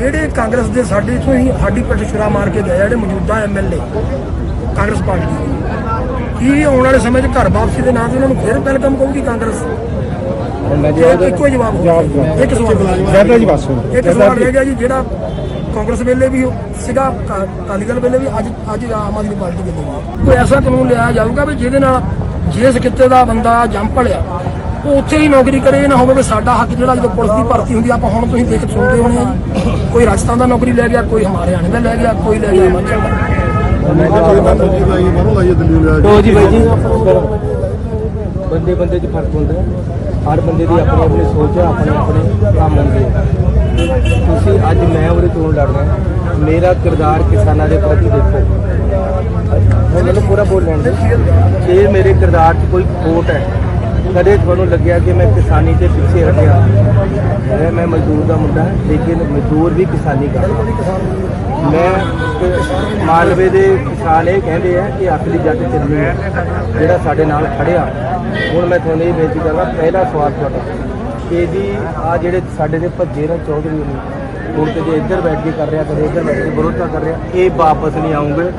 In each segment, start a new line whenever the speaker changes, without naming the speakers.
ਜਿਹੜੇ ਕਾਂਗਰਸ ਦੇ ਸਾਡੇ ਤੋਂ ਹੀ ਸਾਡੀ ਪਿੱਠ ਛੁਰਾ ਮਾਰ ਕੇ ਗਏ ਜਿਹੜੇ ਮੌਜੂਦਾ ਐਮਐਲਏ ਕਾਂਗਰਸ ਪਾਰਟੀ ਦੇ। ਕੀ ਆਉਣ ਵਾਲੇ ਸਮੇਂ 'ਚ ਘਰ ਵਾਪਸੀ ਦੇ ਨਾਂ ਤੇ ਉਹਨਾਂ ਨੂੰ ਫਿਰ ਵੈਲਕਮ ਕਹੂਗੀ ਕਾਂਗਰਸ? ਇੱਕੋ ਜਵਾਬ ਹੋਊਗਾ ਇੱਕ ਸਵਾਲ
ਕਹਿੰਦਾ ਜੀ। ਬਸ
ਇੱਕ ਸਵਾਲ ਰਹਿ ਗਿਆ ਜੀ ਜਿਹੜਾ ਕਾਂਗਰਸ ਵੇਲੇ ਵੀ ਸੀਗਾ ਕਾ- ਅਕਾਲੀ ਦਲ ਵੇਲੇ ਵੀ ਅੱਜ ਅੱਜ ਆਮ ਆਦਮੀ ਪਾਰਟੀ ਵੇਲੇ ਵੀ। ਕੋਈ ਐਸਾ ਕਾਨੂੰਨ ਲਿਆ ਜਾਊਗਾ ਵੀ ਜਿਹਦੇ ਨਾਲ ਜਿਸ ਕਿੱਤੇ ਦਾ ਬੰਦਾ ਜੰਮ ਉਹ ਉੱਥੇ ਹੀ ਨੌਕਰੀ ਕਰੇ, ਨਾ ਹੋਵੇ ਵੀ ਸਾਡਾ ਹੱਕ ਜਿਹੜਾ ਜਦੋਂ ਪੁਲਿਸ ਦੀ ਭਰਤੀ ਹੁੰਦੀ ਆਪਾਂ ਹੁਣ ਤੁਸੀਂ ਦੇਖ ਸੁਣਦੇ ਹੋਣੇ ਆ ਕੋਈ ਰਾਜਸਥਾਨ ਦਾ ਨੌਕਰੀ ਲੈ ਗਿਆ, ਕੋਈ ਹਮਾਰੇ ਦਾ ਲੈ ਗਿਆ, ਕੋਈ ਲੈ ਗਿਆ ਹਿਮਾਚਲ ਦਾ।
ਤੋ ਜੀ ਬਾਈ ਜੀ। ਬੰਦੇ ਬੰਦੇ 'ਚ ਫ਼ਰਕ ਹੁੰਦਾ ਹਰ ਬੰਦੇ ਦੀ ਆਪਣੀ ਆਪਣੀ ਸੋਚ ਹੈ, ਆਪਣੇ ਆਪਣੇ ਕੰਮ ਹੁੰਦੇ ਤੁਸੀਂ ਅੱਜ ਮੈਂ ਉਹਦੇ ਤੋਂ ਲੜਨਾ ਮੇਰਾ ਕਿਰਦਾਰ ਕਿਸਾਨਾਂ ਦੇ ਪ੍ਰਤੀ ਦੇਖੋ। ਮੈਨੂੰ ਪੂਰਾ ਬੋਲ ਲੈਣ ਦੇ ਜੇ ਮੇਰੇ ਕਿਰਦਾਰ 'ਚ ਕੋਈ ਖੋਟ ਹੈ ਕਦੇ ਤੁਹਾਨੂੰ ਲੱਗਿਆ ਕਿ ਮੈਂ ਕਿਸਾਨੀ 'ਤੇ ਪਿੱਛੇ ਹਟਿਆ? ਮੈਂ ਮੈਂ ਮਜ਼ਦੂਰ ਦਾ ਮੁੰਡਾ, ਲੇਕਿਨ ਮਜ਼ਦੂਰ ਵੀ ਕਿਸਾਨੀ ਕਰਦਾ ਮੈਂ ਮਾਲਵੇ ਦੇ ਕਿਸਾਨ ਇਹ ਕਹਿੰਦੇ ਆ ਕਿ ਅਸਲੀ ਜੱਟ ਚੱਲੀ ਹੈ ਜਿਹੜਾ ਸਾਡੇ ਨਾਲ ਖੜਿਆ। ਹੁਣ ਮੈਂ ਤੁਹਾਨੂੰ ਇਹ ਬੇਨਤੀ ਕਰਦਾ, ਪਹਿਲਾ ਸਵਾਲ ਤੁਹਾਡਾ ਇਹਦੀ ਜੀ ਆ ਜਿਹੜੇ ਸਾਡੇ ਦੇ ਭੱਜੇ ਨੇ ਚੌਧਰੀ ਨੇ ਹੁਣ ਕਦੇ ਇੱਧਰ ਬੈਠ ਕੇ ਕਰ ਰਿਹਾ, ਕਦੇ ਇੱਧਰ ਬੈਠ ਕੇ ਵਿਰੋਧਤਾ ਕਰ ਰਿਹਾ, ਇਹ ਵਾਪਸ ਨਹੀਂ ਆਉਂਗੇ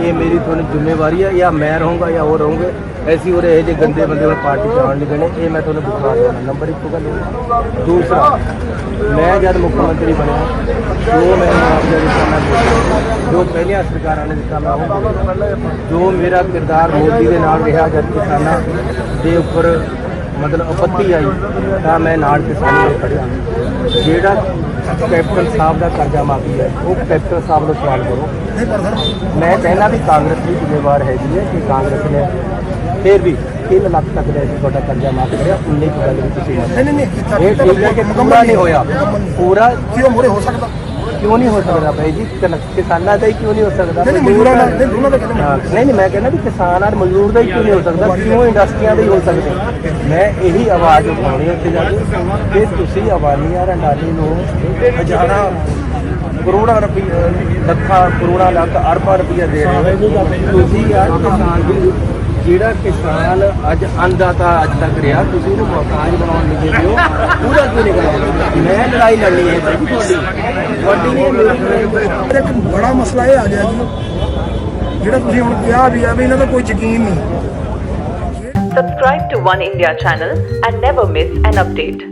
ਇਹ ਮੇਰੀ ਤੁਹਾਨੂੰ ਜ਼ਿੰਮੇਵਾਰੀ ਹੈ ਜਾਂ ਮੈਂ ਰਹੂੰਗਾ ਜਾਂ ਉਹ ਰਹੂੰਗੇ ਐਸੀ ਉਰੇ ਇਹ ਜੇ ਗੰਦੇ ਬੰਦੇ ਉਹ ਪਾਰਟੀ ਚ ਆਉਣ ਨਹੀਂ ਦੇਣੇ, ਇਹ ਮੈਂ ਤੁਹਾਨੂੰ ਬੁਖਾਰ ਦਿਵਾਉਣਾ ਨੰਬਰ ਇੱਕ ਗੱਲ ਇਹ। ਦੂਸਰਾ, ਮੈਂ ਜਦ ਮੁੱਖ ਮੰਤਰੀ ਬਣਿਆ, ਜੋ ਮੈਂ ਆਪਦੇ ਕਿਸਾਨਾਂ ਜੋ ਪਹਿਲੀਆਂ ਸਰਕਾਰਾਂ ਨੇ ਦਿੱਤਾ, ਮੈਂ ਉਹ ਜੋ ਮੇਰਾ ਕਿਰਦਾਰ ਮੋਦੀ ਦੇ ਨਾਲ ਰਿਹਾ, ਜਦ ਕਿਸਾਨਾਂ ਦੇ ਉੱਪਰ ਮਤਲਬ ਆਪੱਤੀ ਆਈ ਤਾਂ ਮੈਂ ਨਾਲ ਕਿਸਾਨਾਂ ਨਾਲ ਖੜਿਆ ਜਿਹੜਾ ਕੈਪਟਨ ਸਾਹਿਬ ਦਾ ਕਰਜ਼ਾ ਮਾਫੀ ਹੈ ਉਹ ਕੈਪਟਨ ਸਾਹਿਬ ਨੂੰ ਸਵਾਲ ਕਰੋ। ਮੈਂ ਕਹਿੰਦਾ ਵੀ ਕਾਂਗਰਸ ਦੀ ਜ਼ਿੰਮੇਵਾਰ ਹੈਗੀ ਹੈ ਕਿ ਕਾਂਗਰਸ ਨੇ ਫਿਰ ਵੀ 3 ਲੱਖ ਤੱਕ ਦਾ ਅਸੀਂ ਤੁਹਾਡਾ ਕਰਜ਼ਾ ਮਾਫ ਕਰਿਆ 19 ਕੁ ਗੱਲ ਵੀ ਤੁਸੀਂ।
ਨਹੀਂ ਨਹੀਂ
ਇਹ ਠੀਕ ਹੈ ਕਿ ਪੂਰਾ ਨਹੀਂ ਹੋਇਆ। ਪੂਰਾ
ਕੀ ਉਹ ਮੂਹਰੇ ਹੋ ਸਕਦਾ?
ਕਿਉਂ ਨਹੀਂ ਹੋ ਸਕਦਾ ਭਾਈ ਜੀ ਕਿਸਾਨਾਂ ਦਾ ਹੀ ਕਿਉਂ ਨਹੀਂ ਹੋ ਸਕਦਾ
ਨਹੀਂ, ਨਹੀਂ, ਮਜ਼ਦੂਰਾਂ ਦਾ- ਨਹੀਂ, ਦੋਨਾਂ ਦਾ ਕਹਿੰਦਾ
ਨਹੀਂ ਨਹੀਂ ਮੈਂ ਕਹਿੰਦਾ ਵੀ ਕਿਸਾਨ ਔਰ ਮਜ਼ਦੂਰ ਦਾ ਹੀ ਕਿਉਂ ਨਹੀਂ ਹੋ ਸਕਦਾ ਕਿਉਂ ਇੰਡਸਟਰੀਆਂ ਦਾ ਹੀ ਹੋ ਸਕਦਾ ਮੈਂ ਇਹੀ ਆਵਾਜ਼ ਉਠਾਉਣੀ ਹੈ ਉੱਥੇ ਜਾ ਕੇ ਕਿ ਤੁਸੀਂ ਅਵਾਨੀ ਔਰ ਅੰਡਾਨੀ ਨੂੰ ਹਜ਼ਾਰਾਂ ਕਰੋੜਾਂ ਰੁਪਏ ਲੱਖਾਂ ਕਰੋੜਾਂ ਲੱਖ ਅਰਬਾਂ ਰੁਪਏ ਦੇ ਰਹੇ ਹੋ ਤੁਸੀਂ ਯਾਰ ਕਿਸਾਨ ਦੀ ਜਿਹੜਾ ਕਿਸਾਨ ਅੱਜ ਅੰਨਦਾਤਾ ਅੱਜ ਤੱਕ ਰਿਹਾ ਤੁਸੀਂ ਉਹਨੂੰ ਮੁਹਤਾਜ ਬਣਾਉਣ ਲੱਗੇ ਹੋ ਪੂਰਾ ਕਿਉਂ ਨਹੀਂ ਲੜਾਈ ਲੜਨੀ ਹੈ ਤੁਹਾਡੀ। ਤੁਹਾਡੀ
ਇੱਕ ਬੜਾ ਮਸਲਾ ਇਹ ਆ ਗਿਆ ਜੀ। ਜਿਹੜਾ ਤੁਸੀਂ ਹੁਣ ਕਿਹਾ ਵੀ ਆ ਵੀ ਇਹਨਾਂ ਦਾ ਕੋਈ ਯਕੀਨ ਨਹੀਂ।
Subscribe to One India channel and never miss an update.